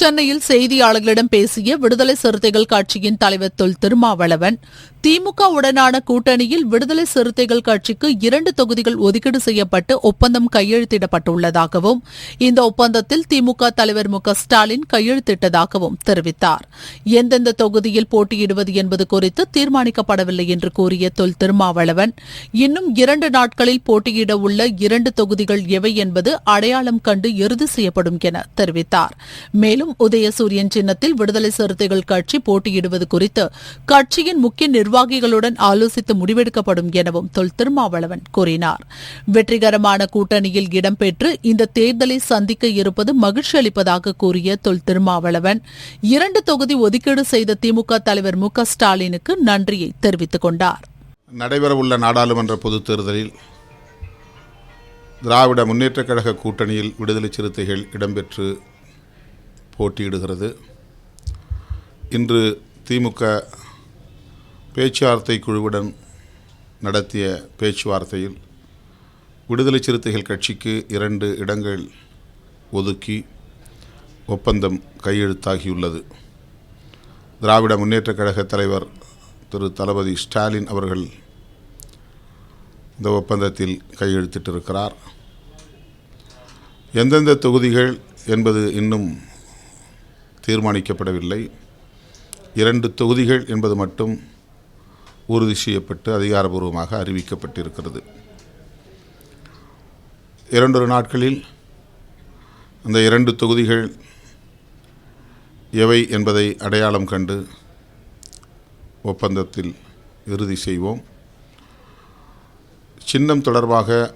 சென்னையில் செய்தியாளர்களிடம் பேசிய விடுதலை சிறுத்தைகள் கட்சியின் தலைவர் தொல் திருமாவளவன் திமுக உடனான கூட்டணியில் விடுதலை சிறுத்தைகள் கட்சிக்கு இரண்டு தொகுதிகள் ஒதுக்கீடு செய்யப்பட்டு ஒப்பந்தம் கையெழுத்திடப்பட்டுள்ளதாகவும் இந்த ஒப்பந்தத்தில் திமுக தலைவர் மு ஸ்டாலின் கையெழுத்திட்டதாகவும் தெரிவித்தார். எந்தெந்த தொகுதியில் போட்டியிடுவது என்பது குறித்து தீர்மானிக்கப்படவில்லை என்று கூறிய தொல் திருமாவளவன் இன்னும் இரண்டு நாட்களில் போட்டியிட உள்ள இரண்டு தொகுதிகள் எவை என்பது அடையாளம் கண்டு இறுதி செய்யப்படும் என தெரிவித்தார். மேலும் உதயசூரியன் சின்னத்தில் விடுதலை சிறுத்தைகள் கட்சி போட்டியிடுவது குறித்து கட்சியின் முக்கிய நிர்வாகிகளுடன் ஆலோசித்து முடிவெடுக்கப்படும் எனவும் தொல் திருமாவளவன் கூறினார். வெற்றிகரமான கூட்டணியில் இடம்பெற்று இந்த தேர்தலை சந்திக்க இருப்பது மகிழ்ச்சி அளிப்பதாக கூறிய தொல் திருமாவளவன் இரண்டு தொகுதி ஒதுக்கீடு செய்த திமுக தலைவர் மு ஸ்டாலினுக்கு நன்றியை தெரிவித்துக் கொண்டார். நடைபெறவுள்ள நாடாளுமன்ற பொதுத் தேர்தலில் திராவிட முன்னேற்றக் கழக கூட்டணியில் விடுதலை சிறுத்தைகள் இடம்பெற்று போட்டியிடுகிறது. இன்று திமுக பேச்சுவார்த்தை குழுவுடன் நடத்திய பேச்சுவார்த்தையில் விடுதலை சிறுத்தைகள் கட்சிக்கு இரண்டு இடங்கள் ஒதுக்கி ஒப்பந்தம் கையெழுத்தாகியுள்ளது. திராவிட முன்னேற்றக் கழக தலைவர் திரு தளபதி ஸ்டாலின் அவர்கள் இந்த ஒப்பந்தத்தில் கையெழுத்திட்டிருக்கிறார். எந்தெந்த தொகுதிகள் என்பது இன்னும் தீர்மானிக்கப்படவில்லை. இரண்டு தொகுதிகள் என்பது மட்டும் உறுதி செய்யப்பட்டு அதிகாரபூர்வமாக அறிவிக்கப்பட்டிருக்கிறது. இரண்டொரு நாட்களில் அந்த இரண்டு தொகுதிகள் எவை என்பதை அடையாளம் கண்டு ஒப்பந்தத்தில் இறுதி செய்வோம். சின்னம் தொடர்பாக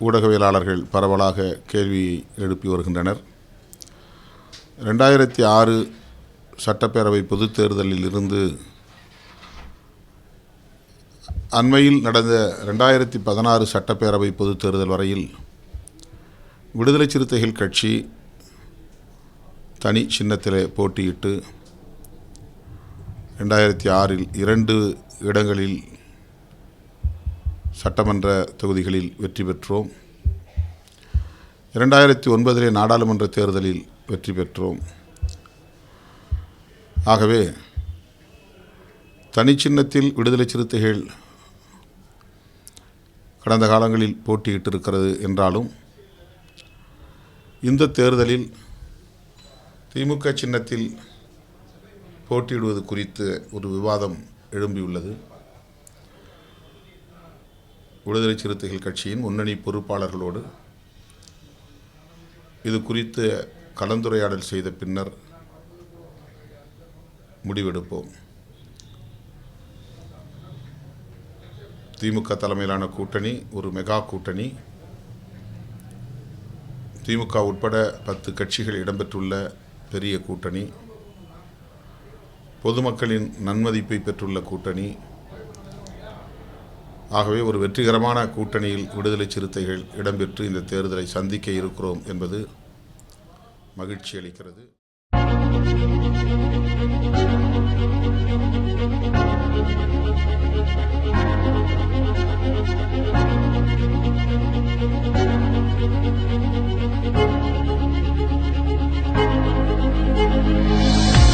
ஊடகவியலாளர்கள் பரவலாக கேள்வியை எழுப்பி வருகின்றனர். ரெண்டாயிரத்தி ஆறு சட்டப்பேரவை பொதுத் தேர்தலில் இருந்து அண்மையில் நடந்த ரெண்டாயிரத்தி பதினாறு சட்டப்பேரவை பொதுத் தேர்தல் வரையில் விடுதலை சிறுத்தைகள் கட்சி தனி சின்னத்திலே போட்டியிட்டு ரெண்டாயிரத்தி ஆறில் இரண்டு இடங்களில் சட்டமன்ற தொகுதிகளில் வெற்றி பெற்றோம். இரண்டாயிரத்தி ஒன்பதிலே நாடாளுமன்ற தேர்தலில் வெற்றி பெற்றோம். ஆகவே தனிச்சின்னத்தில் விடுதலை சிறுத்தைகள் கடந்த காலங்களில் போட்டியிட்டிருக்கிறது என்றாலும் இந்த தேர்தலில் திமுக சின்னத்தில் போட்டியிடுவது குறித்து ஒரு விவாதம் எழும்பியுள்ளது. விடுதலை சிறுத்தைகள் கட்சியின் முன்னணி பொறுப்பாளர்களோடு இது குறித்து கலந்துரையாடல் செய்த பின்னர் முடிவெடுப்போம். திமுக தலைமையிலான கூட்டணி ஒரு மெகா கூட்டணி. திமுக உட்பட பத்து கட்சிகள் இடம்பெற்றுள்ள பெரிய கூட்டணி. பொதுமக்களின் நன்மதிப்பை பெற்றுள்ள கூட்டணி. ஆகவே ஒரு வெற்றிகரமான கூட்டணியில் விடுதலை சிறுத்தைகள் இடம்பெற்று இந்த தேர்தலை சந்திக்க இருக்கிறோம் என்பது மகிழ்ச்சி அளிக்கிறது.